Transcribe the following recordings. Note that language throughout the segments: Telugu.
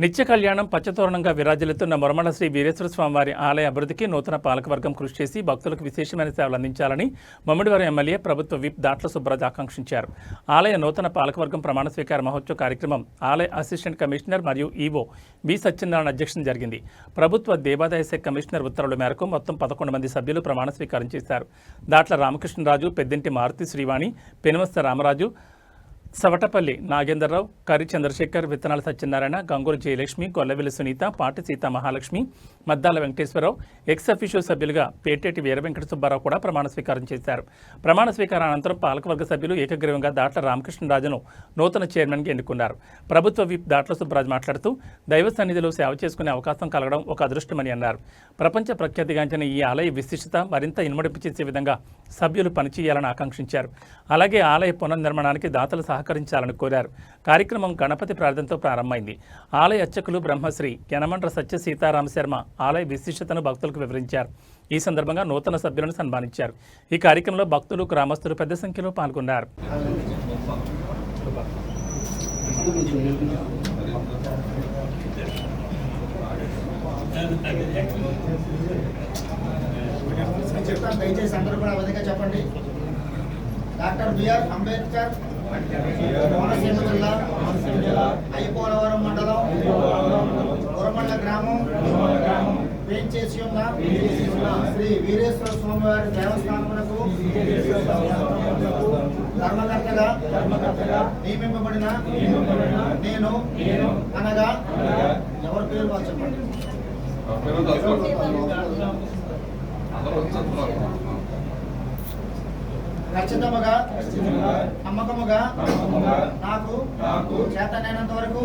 నిత్య కళ్యాణం పచ్చతోరణంగా విరాజిల్లుతున్న మొరమల శ్రీ వీరేశ్వర స్వామివారి ఆలయ అభివృద్ధికి నూతన పాలకవర్గం కృషి చేసి భక్తులకు విశేషమైన సేవలు అందించాలని మమ్మడివారి ఎమ్మెల్యే ప్రభుత్వ విప్ దాట్ల సుబ్రాజ్ ఆకాంక్షించారు. ఆలయ నూతన పాలకవర్గం ప్రమాణ స్వీకార మహోత్సవ కార్యక్రమం ఆలయ అసిస్టెంట్ కమిషనర్ మరియు ఈవో బి సత్యనారాయణ అధ్యక్షతన జరిగింది. ప్రభుత్వ దేవాదాయ శాఖ కమిషనర్ ఉత్తర్వుల మేరకు మొత్తం పదకొండు మంది సభ్యులు ప్రమాణ స్వీకారం చేశారు. దాట్ల రామకృష్ణరాజు పెద్దింటి మారుతి శ్రీవాణి పెనుమస్త రామరాజు సవటపల్లి నాగేంద్రరావు కరి చంద్రశేఖర్ విత్తనాల సత్యనారాయణ గంగూరు జయలక్ష్మి గొల్లవెల్లి సునీత పాటి సీతా మహాలక్ష్మి మద్దాల వెంకటేశ్వరరావు ఎక్స్ అఫీషియల్ సభ్యులుగా పేటేటి వీర వెంకట సుబ్బారావు కూడా ప్రమాణ స్వీకారం చేశారు. ప్రమాణ స్వీకారం అనంతరం పాలకవర్గ సభ్యులు ఏకగ్రీవంగా దాట్ల రామకృష్ణరాజును నూతన చైర్మన్గా ఎన్నుకున్నారు. ప్రభుత్వ విప్ దాట్ల సుబ్బరాజు మాట్లాడుతూ దైవ సన్నిధిలో సేవ చేసుకునే అవకాశం కలగడం ఒక అదృష్టమని అన్నారు. ప్రపంచ ప్రఖ్యాతిగాంచిన ఈ ఆలయ విశిష్టత మరింత ఇనుమడింపు చేసే విధంగా సభ్యులు పనిచేయాలని ఆకాంక్షించారు. అలాగే ఆలయ పునర్నిర్మాణానికి దాతలు సహకరించాలని కోరారు. కార్యక్రమం గణపతి ప్రార్థనతో ప్రారంభమైంది. ఆలయ అర్చకులు బ్రహ్మశ్రీ యనమండ్ర సత్య సీతారామ శర్మ ఆలయ విశిష్టతను భక్తులకు వివరించారు. ఈ సందర్భంగా నూతన సభ్యులను సన్మానించారు. ఈ కార్యక్రమంలో భక్తులు గ్రామస్తులు పెద్ద సంఖ్యలో పాల్గొన్నారు. చెప్తాను దయచేసి అందరూ కూడా చెప్పండి. డాక్టర్ బిఆర్ అంబేద్కర్ కోనసీమ జిల్లా అయ్యపోలవరం మండలం ఉరమండ గ్రామం చేసి ఉన్న శ్రీ వీరేశ్వర స్వామివారి దేవస్థానమునకు ధర్మకర్తగా నియమింపబడిన నేను అనగా ఎవరి పేరు వాళ్ళు చెప్పండి? ఖచ్చితముగా నమ్మకముగా నాకు చేతనైనంత వరకు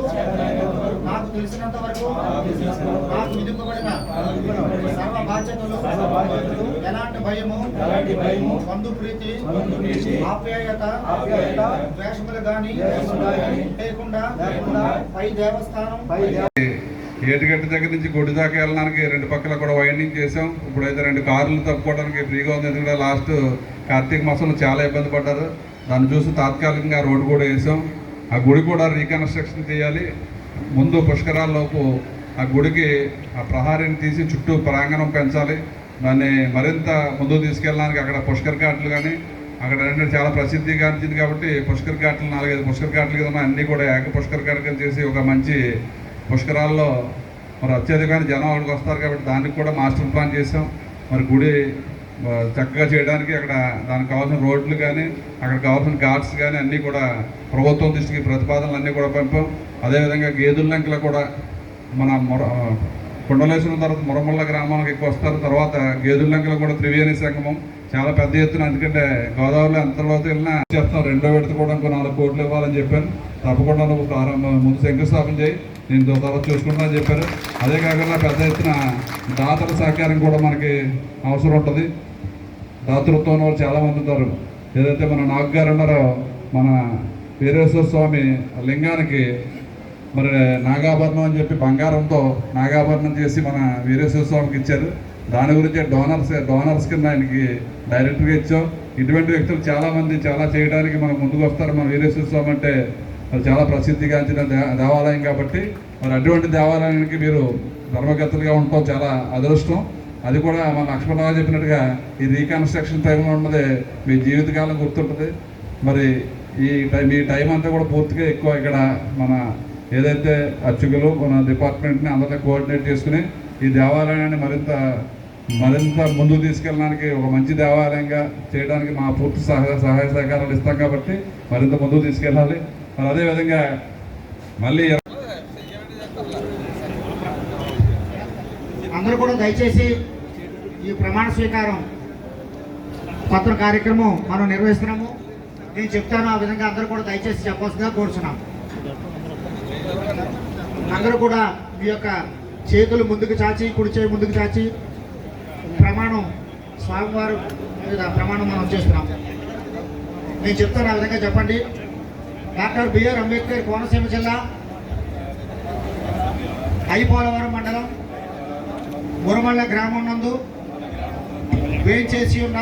నాకు తెలిసినంత వరకు నాకు విధింపబడిన సర్వ బాధ్యతలు ఎలాంటి భయము బంధు ప్రీతి ఆప్యాయత ద్వేషములు గాని లేకుండా పై దేవస్థానం ఏటిగట్టు దగ్గర నుంచి గుడి దాకా వెళ్ళడానికి రెండు పక్కల కూడా వైండింగ్ చేసాం ఇప్పుడైతే రెండు కార్లు తప్పుకోవడానికి ఫ్రీగా ఉంది. ఎందుకంటే లాస్ట్ కార్తీక మాసంలో చాలా ఇబ్బంది పడ్డారు. దాన్ని చూసి తాత్కాలికంగా రోడ్డు కూడా వేసాం. ఆ గుడి కూడా రీకన్స్ట్రక్షన్ చేయాలి. ముందు పుష్కరాల్లోపు ఆ గుడికి ఆ ప్రహారీని తీసి చుట్టూ ప్రాంగణం పెంచాలి. దాన్ని మరింత ముందుకు తీసుకెళ్ళడానికి అక్కడ పుష్కర్ ఘాట్లు కానీ అక్కడ ఏంటంటే చాలా ప్రసిద్ధిగాంచింది కాబట్టి పుష్కర్ ఘాట్లు నాలుగైదు పుష్కర్ ఘాట్లు కింద అన్నీ కూడా ఏక పుష్కర్ ఘాట్లు చేసి ఒక మంచి పుష్కరాల్లో మరి అత్యధికమైన జనం అక్కడికి వస్తారు కాబట్టి దానికి కూడా మాస్టర్ ప్లాన్ చేసాం మరి గుడి చక్కగా చేయడానికి అక్కడ దానికి కావాల్సిన రోడ్లు కానీ అక్కడ కావాల్సిన ఘాట్స్ కానీ అన్నీ కూడా ప్రభుత్వం దృష్టికి ప్రతిపాదనలు అన్నీ కూడా పంపాం. అదేవిధంగా గేదెల లంకలో కూడా మన మొర కుండలేశ్వరం తర్వాత మురమల్ల గ్రామానికి ఎక్కువ వస్తారు. తర్వాత గేదుల్లంకలో కూడా త్రివేణి సంగమం చాలా పెద్ద ఎత్తున ఎందుకంటే గోదావరిలో ఎంత తర్వాత వెళ్ళినా చేస్తాం. రెండో విడత కూడా ఇంకో నాలుగు కోట్లు ఇవ్వాలని చెప్పాను. తప్పకుండా నువ్వు ప్రారంభం ముందు శంకుస్థాపన చేయి. నేను తర్వాత చూసుకుంటా అని చెప్పారు. అదే కాకుండా పెద్ద ఎత్తున దాతల సహకారం కూడా మనకి అవసరం ఉంటుంది. దాతృత్వం వాళ్ళు చాలామంది ఉంటారు. ఏదైతే మన నాగ్ గారు ఉన్నారో మన వీరేశ్వర స్వామి లింగానికి మరి నాగాభరణం అని చెప్పి బంగారంతో నాగాభరణం చేసి మన వీరేశ్వర స్వామికి ఇచ్చారు. దాని గురించి డోనర్స్ డోనర్స్ కింద ఆయనకి డైరెక్ట్గా ఇచ్చాం. ఇటువంటి వ్యక్తులు చాలామంది చాలా చేయడానికి మనకు ముందుకు వస్తారు. మన వీరేశ్వర స్వామి అంటే మరి చాలా ప్రసిద్ధిగాంచిన దే- దేవాలయం కాబట్టి మరి అటువంటి దేవాలయానికి మీరు ధర్మకర్తలుగా ఉండటం చాలా అదృష్టం. అది కూడా మన లక్ష్మణరావు చెప్పినట్టుగా ఈ రీకన్స్ట్రక్షన్ టైంలో ఉన్నది మీ జీవితకాలం గుర్తుంటుంది. మరి ఈ టైం ఈ టైం అంతా కూడా పూర్తిగా ఎక్కువ ఇక్కడ మన ఏదైతే అర్చకులు మన డిపార్ట్మెంట్ని అందరినీ కోఆర్డినేట్ చేసుకుని ఈ దేవాలయాన్ని మరింత మరింత ముందుకు తీసుకెళ్ళడానికి ఒక మంచి దేవాలయంగా చేయడానికి మా పూర్తి సహాయ సహాయ సహకారాలు ఇస్తాం కాబట్టి మరింత ముందుకు తీసుకెళ్ళాలి. మరి అదేవిధంగా మళ్ళీ అందరూ కూడా దయచేసి ఈ ప్రమాణ స్వీకారం పత్ర కార్యక్రమం మనం నిర్వహిస్తున్నాము. నేను చెప్తాను ఆ విధంగా అందరూ కూడా దయచేసి చెప్పవలసిందిగా కోరుచున్నాం అందరూ కూడా మీ యొక్క చేతులు ముందుకు చాచి కుడి చేయి ముందుకు చాచి. ప్రమాణం స్వామివారు మీద ప్రమాణం మనం చేస్తున్నాం. నేను చెప్తాను ఆ విధంగా చెప్పండి. డాక్టర్ బిఆర్ అంబేద్కర్ కోనసీమ జిల్లా ఐపోలవరం మండలం మురమల్ల గ్రామం నందు వేయించేసి ఉన్న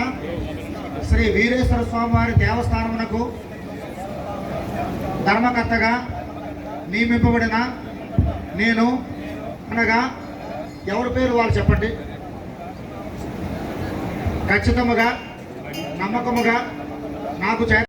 శ్రీ వీరేశ్వర స్వామివారి దేవస్థానమునకు ధర్మకర్తగా నియమింపబడిన నేను అనగా ఎవరి పేరు వాళ్ళు చెప్పండి? ఖచ్చితముగా నమ్మకముగా నాకు చే